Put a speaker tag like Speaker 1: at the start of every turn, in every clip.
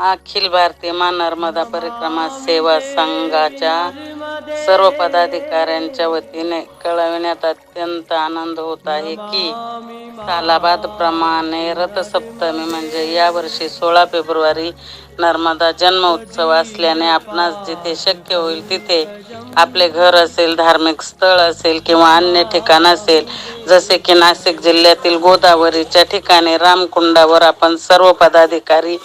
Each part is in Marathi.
Speaker 1: अखिल भारतीय मा नर्मदा परिक्रमा सेवा संघाच्या सर्व पदाधिकाऱ्यांच्या वतीने कळविण्यात अत्यंत आनंद होत आहे की सालाबाद प्रमाणे रथसप्तमी म्हणजे यावर्षी सोळा फेब्रुवारी नर्मदा जन्म उत्सव असल्याने आपणास जिथे शक्य होईल तिथे आपले घर असेल धार्मिक स्थळ असेल किंवा अन्य ठिकाण असेल जसे की नाशिक जिल्ह्यातील गोदावरीच्या ठिकाणी रामकुंडावर आपण सर्व पदाधिकारी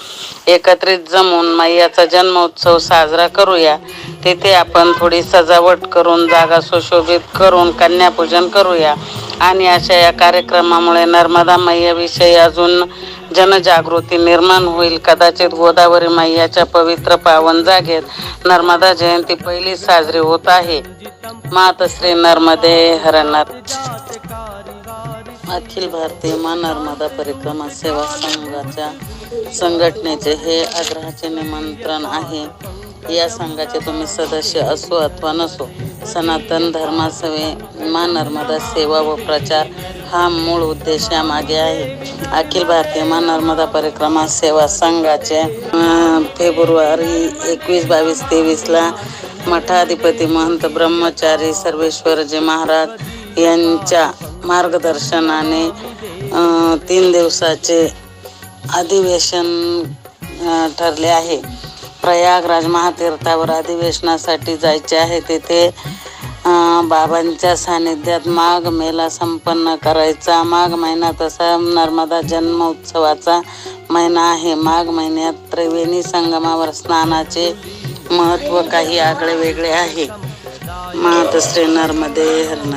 Speaker 1: एकत्रित जमून मैयाचा जन्मोत्सव साजरा करूया. तिथे आपण थोडी सजावट करून जागा सुशोभित करून कन्यापूजन करूया. आणि अशा या कार्यक्रमामुळे नर्मदा मैयाविषयी अजून जनजागृती निर्माण होईल. कदाचित गोदावरी मैयाच्या पवित्र पावन जागेत नर्मदा जयंती पहिली साजरी होत आहे. मातश्री नर्मदे हरणार अखिल भारतीय मा नर्मदा परिक्रमा सेवा संघाच्या संघटनेचे हे आग्रहाचे निमंत्रण आहे. या संघाचे तुम्ही सदस्य असो अथवा नसो सनातन धर्मासवे मा नर्मदा सेवा व प्रचार हा मूळ उद्देश यामागे आहे. अखिल भारतीय मा नर्मदा परिक्रमा सेवा संघाचे फेब्रुवारी एकवीस बावीस तेवीसला मठाधिपती महंत ब्रह्मचारी सर्वेश्वरजी महाराज यांच्या मार्गदर्शनाने तीन दिवसाचे अधिवेशन ठरले आहे. प्रयागराज महातीर्थावर अधिवेशनासाठी जायचे आहे. तेथे बाबांच्या सानिध्यात माघ मेला संपन्न करायचा. माघ महिना तसा नर्मदा जन्मोत्सवाचा महिना आहे. माघ महिन्यात त्रिवेणी संगमावर स्नानाचे महत्त्व काही आगळे वेगळे आहे. मातश्री नर्मदे हरण